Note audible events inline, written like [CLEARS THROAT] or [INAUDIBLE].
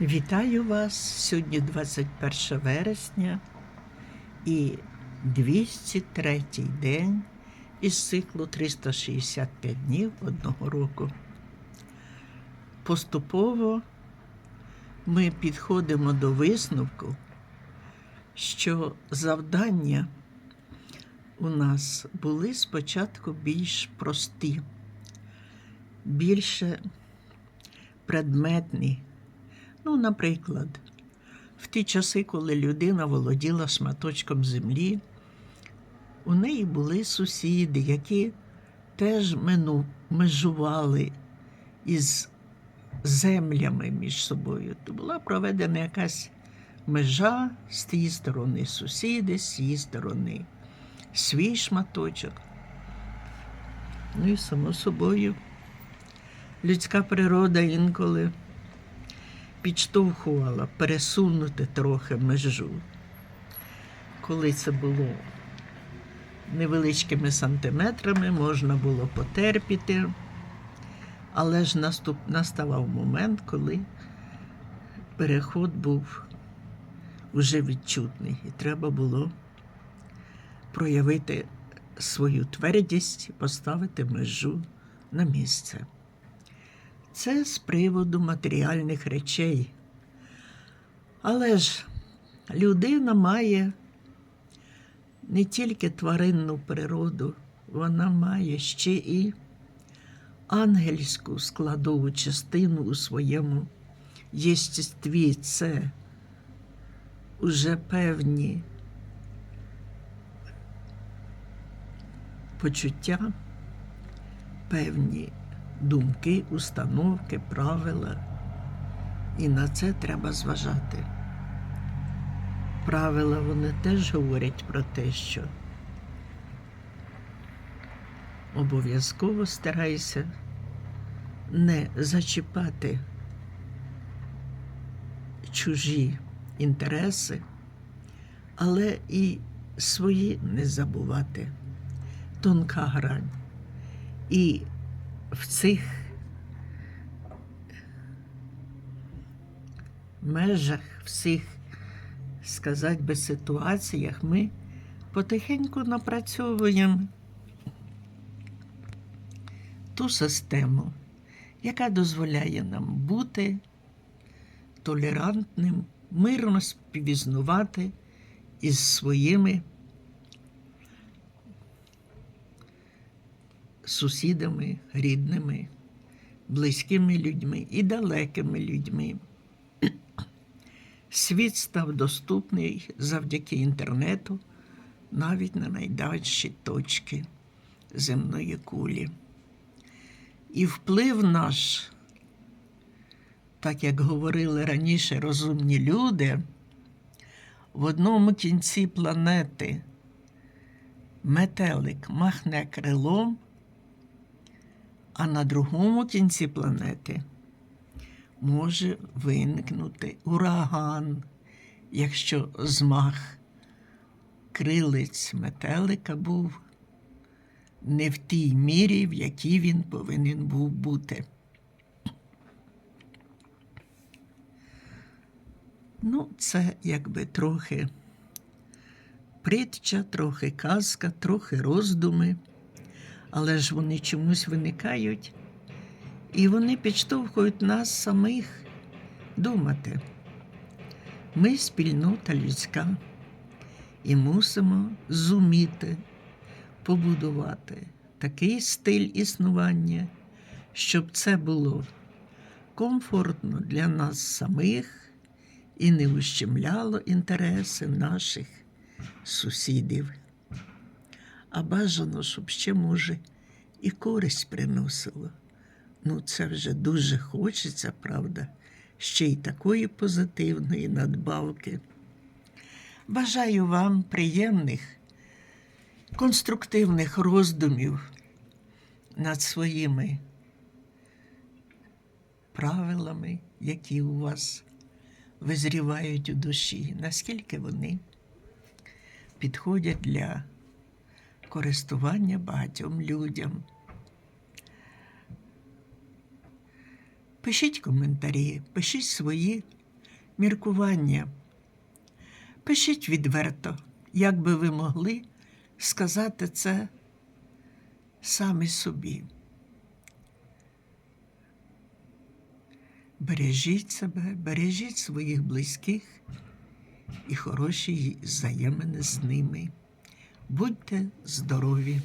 Вітаю вас сьогодні 21 вересня і 203 день із циклу 365 днів одного року. Поступово ми підходимо до висновку, що завдання у нас були спочатку більш прості, більше предметні. Ну, наприклад, в ті часи, коли людина володіла шматочком землі, у неї були сусіди, які теж межували із землями між собою. То була проведена якась межа з тієї сторони сусіди, з цієї сторони свій шматочок. Ну і само собою, людська природа інколи підштовхувала пересунути трохи межу. Коли це було невеличкими сантиметрами, можна було потерпіти, але ж наступ, наставав момент, коли переход був уже відчутний, і треба було проявити свою твердість поставити межу на місце. Це з приводу матеріальних речей. Але ж людина має не тільки тваринну природу, вона має ще і ангельську складову частину у своєму єстестві. Це уже певні почуття, певні думки, установки, правила. І на це треба зважати. Правила вони теж говорять про те, що обов'язково старайся не зачіпати чужі інтереси, але і свої не забувати. Тонка грань. І в цих межах, всіх, сказати би, ситуаціях ми потихеньку напрацьовуємо ту систему, яка дозволяє нам бути толерантним, мирно співіснувати із своїми сусідами, рідними, близькими людьми і далекими людьми. [CLEARS THROAT] Світ став доступний завдяки інтернету навіть на найдальші точки земної кулі. І вплив наш, так як говорили раніше розумні люди, в одному кінці планети метелик махне крилом, а на другому кінці планети може виникнути ураган, якщо змах крилиць метелика був не в тій мірі, в якій він повинен був бути. Ну, це якби трохи притча, трохи казка, трохи роздуми, але ж вони чомусь виникають, і вони підштовхують нас самих думати. Ми спільнота людська і мусимо зуміти побудувати такий стиль існування, щоб це було комфортно для нас самих і не ущемляло інтереси наших сусідів. А бажано, щоб ще, може, і користь приносило. Ну, це вже дуже хочеться, правда, ще й такої позитивної надбавки. Бажаю вам приємних, конструктивних роздумів над своїми правилами, які у вас визрівають у душі, наскільки вони підходять для користування багатьом людям. Пишіть коментарі, пишіть свої міркування. Пишіть відверто, як би ви могли сказати це самі собі. Бережіть себе, бережіть своїх близьких і хороші взаємини з ними. Будьте здорові!